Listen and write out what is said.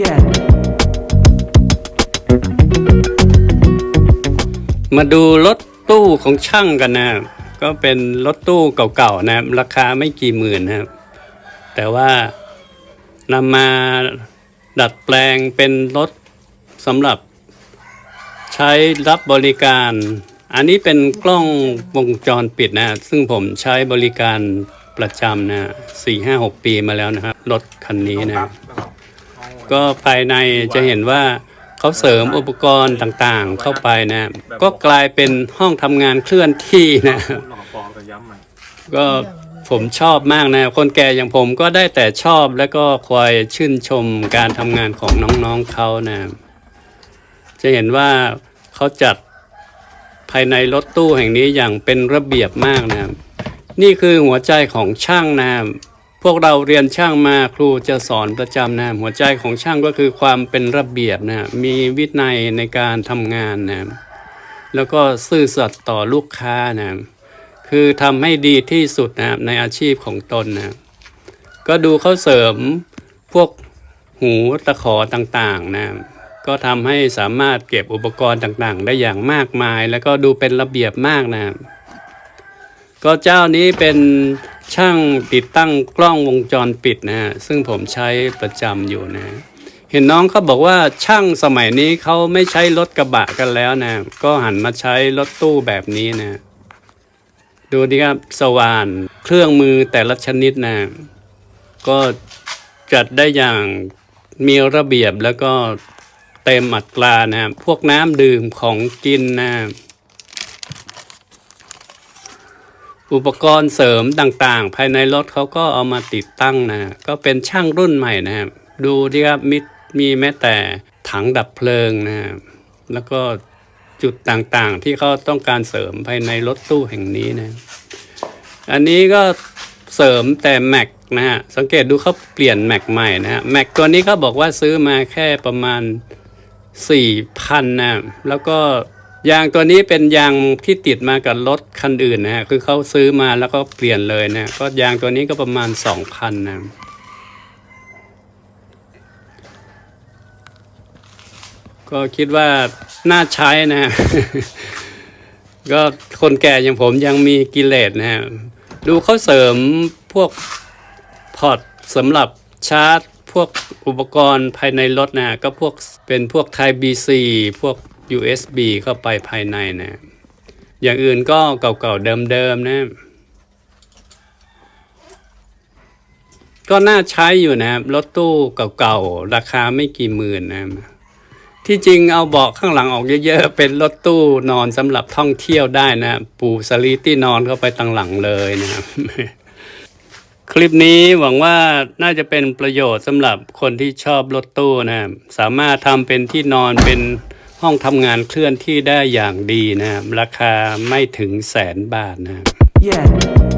Yeah. มาดูรถตู้ของช่างกันนะครับ ก็เป็นรถตู้เก่าๆนะครับ ราคาไม่กี่หมื่นนะครับ แต่ว่านำมาดัดแปลงเป็นรถสำหรับใช้รับบริการ อันนี้เป็นกล้องวงจรปิดนะ ซึ่งผมใช้บริการประจำนะสี่ห้าหกปีมาแล้วนะครับ รถคันนี้นะ ก็ภายในจะเห็นว่าเขาเสริมอุปกรณ์ต่างๆ เข้าไปนะ ก็กลายเป็นห้องทำงานเคลื่อนที่นะ ก็ผมชอบมากนะ คนแก่อย่างผมก็ได้แต่ชอบแล้วก็คอยชื่นชมการทำงานของน้องๆเขานะ จะเห็นว่าเขาจัดภายในรถตู้แห่งนี้อย่างเป็นระเบียบมากนะ นี่คือหัวใจของช่างนะ พวกเราเรียนช่างมาครูจะสอนประจำนะหัวใจของช่างก็คือความเป็นระเบียบนะมีวินัยในการทำงานนะแล้วก็ซื่อสัตย์ต่อลูกค้านะคือทำให้ดีที่สุดนะในอาชีพของตนนะก็ดูเขาเสริมพวกหูตะขอต่างๆนะก็ทำให้สามารถเก็บอุปกรณ์ต่างๆ ได้อย่างมากมาย แล้วก็ดูเป็นระเบียบมากนะก็เจ้านี้เป็น ช่างติดตั้งกล้องวงจรปิดนะฮะซึ่งผมใช้ประจำอยู่นะ เห็นน้องเขาบอกว่าช่างสมัยนี้เขาไม่ใช้รถกระบะกันแล้วนะ ก็หันมาใช้รถตู้แบบนี้นะ ดูดิครับสว่านเครื่องมือแต่ละชนิดนะ ก็จัดได้อย่างมีระเบียบแล้วก็เต็มอัตรานะ พวกน้ำดื่มของกินนะ อุปกรณ์เสริมต่างๆ ภายในรถเขาก็เอามาติดตั้งนะก็เป็นช่างรุ่นใหม่นะครับดูดิครับมีมีแม้แต่ถังดับเพลิงนะแล้วก็จุดต่างๆ ที่เขาต้องการเสริมภายในรถตู้แห่งนี้นะ อันนี้ก็เสริมแต่แม็กนะฮะสังเกตดูเขาเปลี่ยนแม็กใหม่นะฮะแม็กตัวนี้เขาบอกว่าซื้อมาแค่ประมาณสี่พันนะแล้วก็ ยางตัวนี้เป็นยางที่ติดมากับรถคันอื่นนะฮะคือเขาซื้อมาแล้วก็เปลี่ยนเลยนะก็ยางตัวนี้ก็ประมาณสองพันนะก็คิดว่าน่าใช้นะก็คนแก่อย่างผมยังมีกิเลสนะฮะดูเขาเสริมพวกพอร์ตสำหรับชาร์จ พวกอุปกรณ์ภายในรถนะก็พวกเป็นพวก Type BC พวก USB เข้าไปภายในนะ อย่างอื่นก็เก่าๆเดิมๆนะ ก็น่าใช้อยู่นะรถตู้เก่าๆ ราคาไม่กี่หมื่นนะ ที่จริงเอาเบาะข้างหลังออกเยอะๆ เป็นรถตู้นอนสำหรับท่องเที่ยวได้นะ ปูสลีตี้นอนเข้าไปตังหลังเลยนะครับคลิปนี้หวังว่าน่าจะเป็นประโยชน์สำหรับคนที่ชอบรถตู้นะ สามารถทำเป็นที่นอนเป็น ห้องทำงานเคลื่อนที่ได้อย่างดีนะครับราคาไม่ถึงแสนบาทนะครับ Yeah.